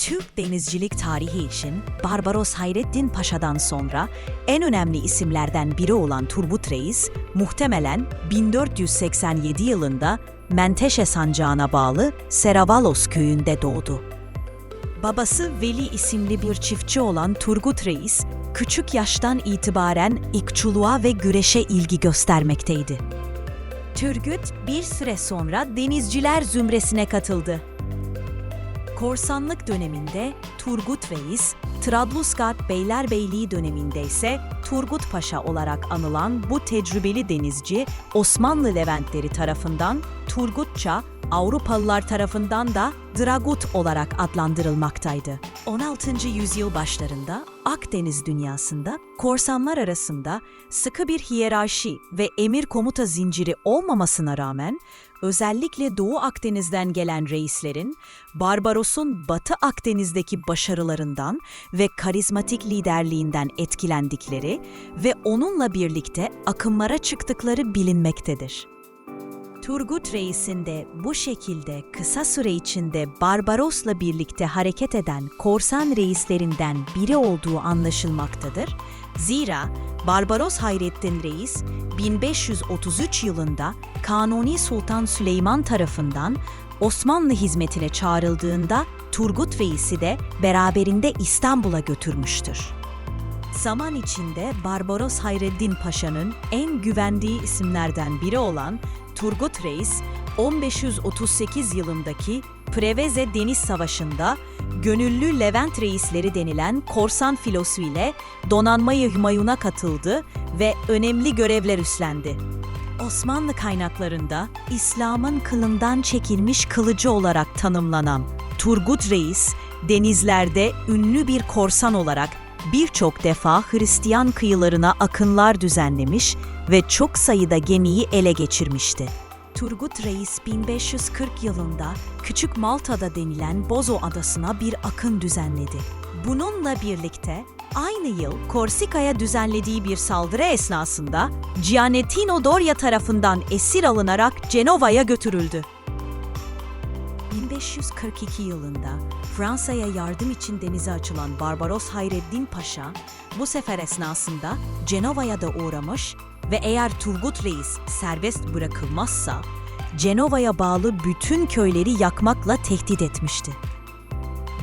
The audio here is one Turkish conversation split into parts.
Türk denizcilik tarihi için Barbaros Hayrettin Paşa'dan sonra en önemli isimlerden biri olan Turgut Reis, muhtemelen 1487 yılında Menteşe sancağına bağlı Seravalos köyünde doğdu. Babası Veli isimli bir çiftçi olan Turgut Reis, küçük yaştan itibaren ikçuluğa ve güreşe ilgi göstermekteydi. Turgut bir süre sonra denizciler zümresine katıldı. Korsanlık döneminde Turgut Reis, Trablusgarp Beylerbeyliği döneminde ise Turgut Paşa olarak anılan bu tecrübeli denizci Osmanlı Leventleri tarafından Turgutça, Avrupalılar tarafından da Dragut olarak adlandırılmaktaydı. 16. yüzyıl başlarında Akdeniz dünyasında korsanlar arasında sıkı bir hiyerarşi ve emir komuta zinciri olmamasına rağmen özellikle Doğu Akdeniz'den gelen reislerin Barbaros'un Batı Akdeniz'deki başarılarından ve karizmatik liderliğinden etkilendikleri ve onunla birlikte akımlara çıktıkları bilinmektedir. Turgut Reis'in de bu şekilde kısa süre içinde Barbaros'la birlikte hareket eden korsan reislerinden biri olduğu anlaşılmaktadır. Zira Barbaros Hayrettin Reis 1533 yılında Kanuni Sultan Süleyman tarafından Osmanlı hizmetine çağrıldığında Turgut Reis'i de beraberinde İstanbul'a götürmüştür. Zaman içinde Barbaros Hayreddin Paşa'nın en güvendiği isimlerden biri olan Turgut Reis, 1538 yılındaki Preveze Deniz Savaşı'nda gönüllü Levent reisleri denilen korsan filosu ile donanmayı Hümayun'a katıldı ve önemli görevler üstlendi. Osmanlı kaynaklarında İslam'ın kılından çekilmiş kılıcı olarak tanımlanan Turgut Reis, denizlerde ünlü bir korsan olarak birçok defa Hristiyan kıyılarına akınlar düzenlemiş ve çok sayıda gemiyi ele geçirmişti. Turgut Reis 1540 yılında Küçük Malta'da denilen Bozo Adası'na bir akın düzenledi. Bununla birlikte aynı yıl Korsika'ya düzenlediği bir saldırı esnasında Gianettino Doria tarafından esir alınarak Cenova'ya götürüldü. 1542 yılında Fransa'ya yardım için denize açılan Barbaros Hayreddin Paşa bu sefer esnasında Cenova'ya da uğramış ve eğer Turgut Reis serbest bırakılmazsa Cenova'ya bağlı bütün köyleri yakmakla tehdit etmişti.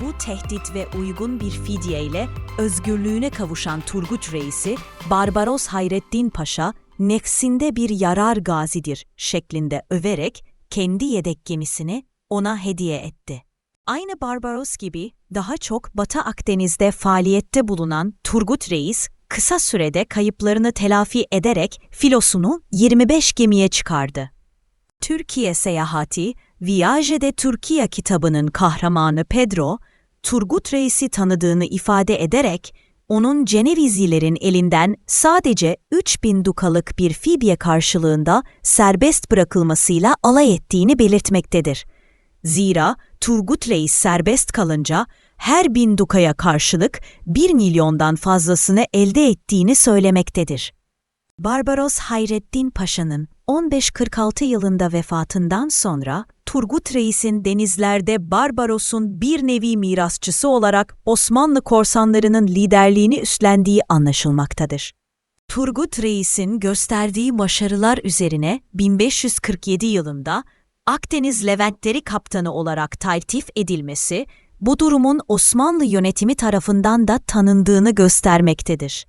Bu tehdit ve uygun bir fidye ile özgürlüğüne kavuşan Turgut Reis'i Barbaros Hayreddin Paşa nefsinde bir yarar gazidir şeklinde överek kendi yedek gemisini ona hediye etti. Aynı Barbaros gibi daha çok Batı Akdeniz'de faaliyette bulunan Turgut Reis, kısa sürede kayıplarını telafi ederek filosunu 25 gemiye çıkardı. Türkiye seyahati, Viaje de Türkiye kitabının kahramanı Pedro, Turgut Reis'i tanıdığını ifade ederek, onun Cenevizilerin elinden sadece 3000 dukalık bir fidye karşılığında serbest bırakılmasıyla alay ettiğini belirtmektedir. Zira Turgut Reis serbest kalınca her bin dukaya karşılık 1 milyondan fazlasını elde ettiğini söylemektedir. Barbaros Hayreddin Paşa'nın 1546 yılında vefatından sonra Turgut Reis'in denizlerde Barbaros'un bir nevi mirasçısı olarak Osmanlı korsanlarının liderliğini üstlendiği anlaşılmaktadır. Turgut Reis'in gösterdiği başarılar üzerine 1547 yılında Akdeniz Leventleri kaptanı olarak taltif edilmesi, bu durumun Osmanlı yönetimi tarafından da tanındığını göstermektedir.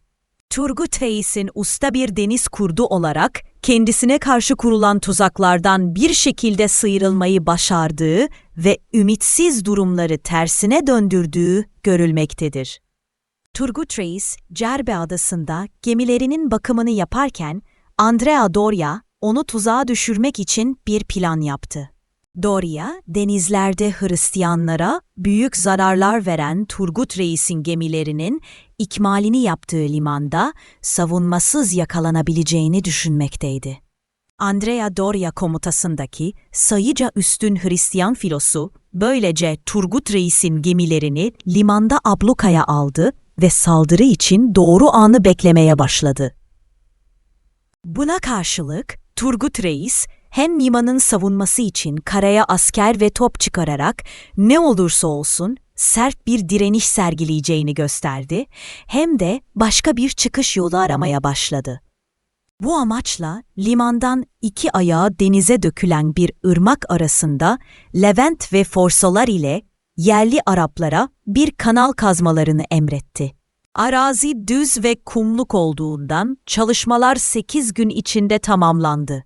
Turgut Reis'in usta bir deniz kurdu olarak kendisine karşı kurulan tuzaklardan bir şekilde sıyrılmayı başardığı ve ümitsiz durumları tersine döndürdüğü görülmektedir. Turgut Reis, Cerbe adasında gemilerinin bakımını yaparken Andrea Doria onu tuzağa düşürmek için bir plan yaptı. Doria, denizlerde Hristiyanlara büyük zararlar veren Turgut Reis'in gemilerinin ikmalini yaptığı limanda savunmasız yakalanabileceğini düşünmekteydi. Andrea Doria komutasındaki sayıca üstün Hristiyan filosu böylece Turgut Reis'in gemilerini limanda ablukaya aldı ve saldırı için doğru anı beklemeye başladı. Buna karşılık Turgut Reis hem limanın savunması için karaya asker ve top çıkararak ne olursa olsun sert bir direniş sergileyeceğini gösterdi hem de başka bir çıkış yolu aramaya başladı. Bu amaçla limandan iki ayağı denize dökülen bir ırmak arasında Levent ve Forsolar ile yerli Araplara bir kanal kazmalarını emretti. Arazi düz ve kumluk olduğundan çalışmalar 8 gün içinde tamamlandı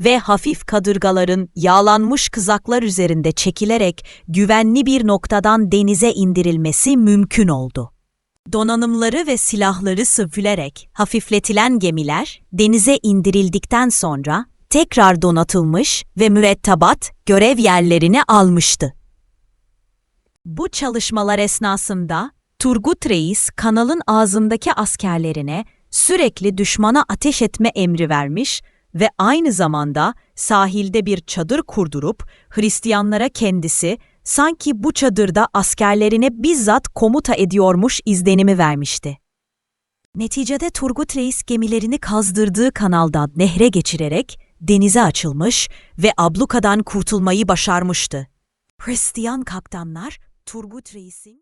ve hafif kadırgaların yağlanmış kızaklar üzerinde çekilerek güvenli bir noktadan denize indirilmesi mümkün oldu. Donanımları ve silahları süpülerek hafifletilen gemiler denize indirildikten sonra tekrar donatılmış ve mürettebat görev yerlerini almıştı. Bu çalışmalar esnasında Turgut Reis kanalın ağzındaki askerlerine sürekli düşmana ateş etme emri vermiş ve aynı zamanda sahilde bir çadır kurdurup Hristiyanlara kendisi sanki bu çadırda askerlerine bizzat komuta ediyormuş izlenimi vermişti. Neticede Turgut Reis gemilerini kazdırdığı kanaldan nehre geçirerek denize açılmış ve ablukadan kurtulmayı başarmıştı. Hristiyan kaptanlar Turgut Reis'in